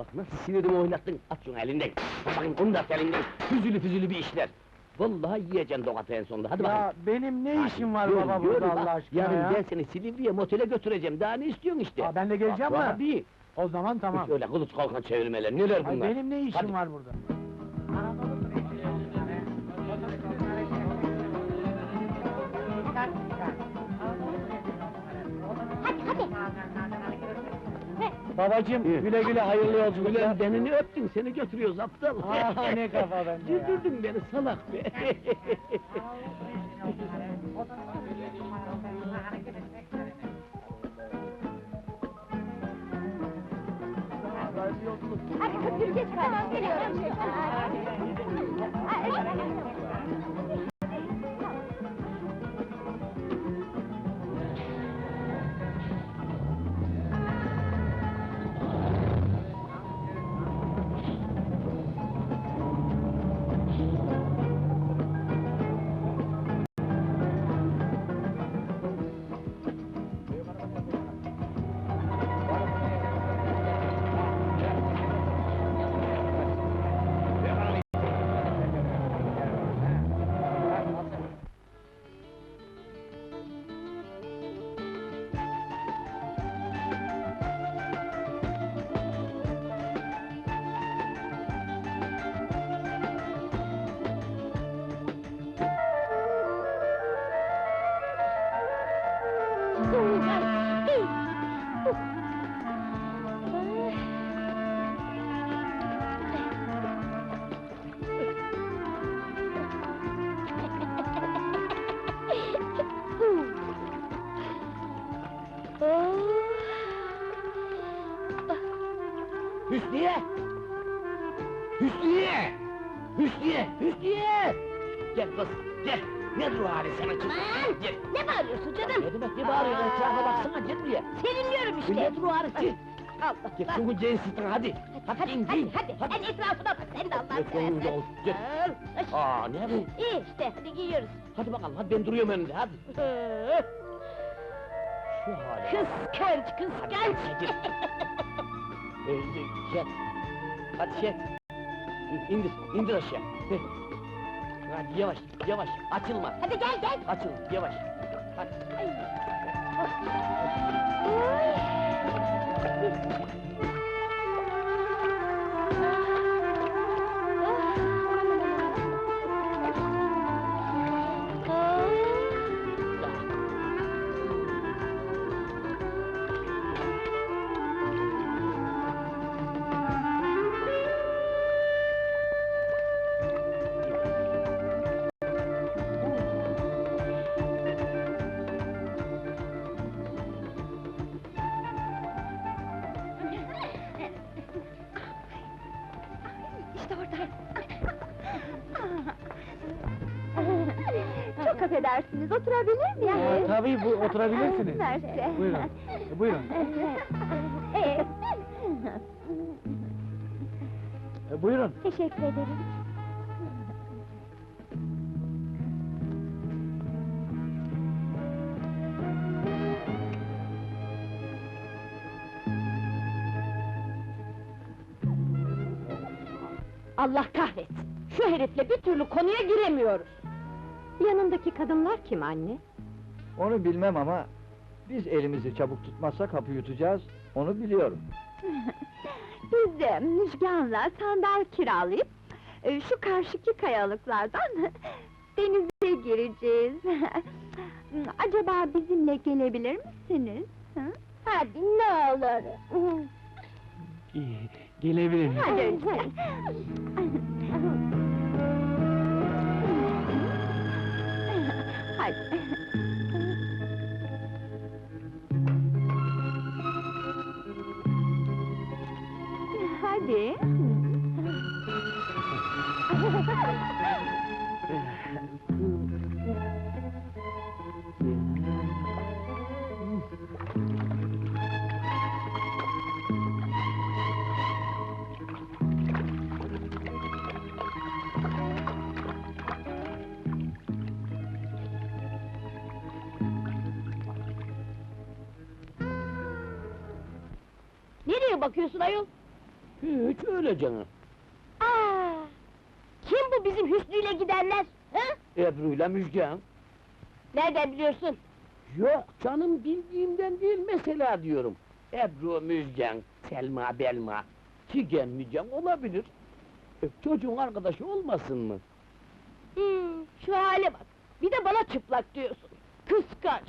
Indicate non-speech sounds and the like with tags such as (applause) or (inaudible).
Bak nasıl sinirimi oynattın, at şunu elinden! Bakın onu da at elinden, füzülü füzülü bir işler! Vallahi yiyeceksin dokatı en sonunda, hadi Ya bakalım! benim ne işim var baba yürü burada Allah aşkına Yarın ya? ben seni Silivri'ye motele götüreceğim, daha ne istiyorsun işte? Aa, ben de geleceğim mi? Tabii! O zaman tamam. Öyle kılıç kalkan çevirmeler, neler Ay, bunlar? benim ne işim Hadi. var burada? Babacım İyi. güle güle hayırlı yolculuklar. Ulan benini öptün, seni götürüyoruz aptal! Aa, ne kafa bende ya. Güldürdün beni salak be! Hadi kız yürü geç Tamam geliyorum. Hüsniye! Hüsniye! Hüsniye! Hüsniye! Gel kız, gel! Nedir o hali sana kız? Aman! Gel! Ne bağırıyorsun canım? Ne demek ne bağırıyorsun? Etrafa baksana, gel buraya! Sevinmiyorum işte. nedir o hali? Gel! Allah Gel, şunu gençsin, hadi! Hadi hadi hadi, in, hadi, Sen etrafına bak, sen de Allah'ın Gel, seversen. gel! Ay. Aa, ne bu? İyi işte, hadi giyiyoruz. Hadi bakalım, hadi ben duruyorum önünde, hadi! Şu bak! Kıskanç, kıskanç. (laughs) Ee, Şey, hadi şey! İndir, indir aşağı! Hadi yavaş, yavaş, açılma! Hadi gel gel. Açıl, yavaş! Hadi! Ay. İşte Çok affedersiniz, oturabilir miyim? Aa, tabii bu oturabilirsiniz. Mersi. Buyurun. Buyurun. Ee, E, Buyurun. teşekkür ederim. Allah kahretsin! Şu herifle bir türlü konuya giremiyoruz! Yanındaki kadınlar kim anne? Onu bilmem ama biz elimizi çabuk tutmazsak hapı yutacağız, onu biliyorum. (laughs) Biz de Müjgan'la sandal kiralayıp e, şu karşıki kayalıklardan (laughs) denize gireceğiz. (laughs) Acaba bizimle gelebilir misiniz? Hı? Hadi ne olur. Gelebilir miyim? Hadi önce. Hadi. Hadi. Nereye bakıyorsun ayol? Hiç öyle canım. Aa! Kim bu bizim Hüsnü'yle gidenler? Hı? Ebru'yla Müjgan. Nereden biliyorsun? Yok canım bildiğimden değil mesela diyorum. Ebru, Müjgan, Selma, Belma, Figen, Müjgan olabilir. E, çocuğun arkadaşı olmasın mı? Hmm, şu hale bak. Bir de bana çıplak diyorsun. Kıskanç.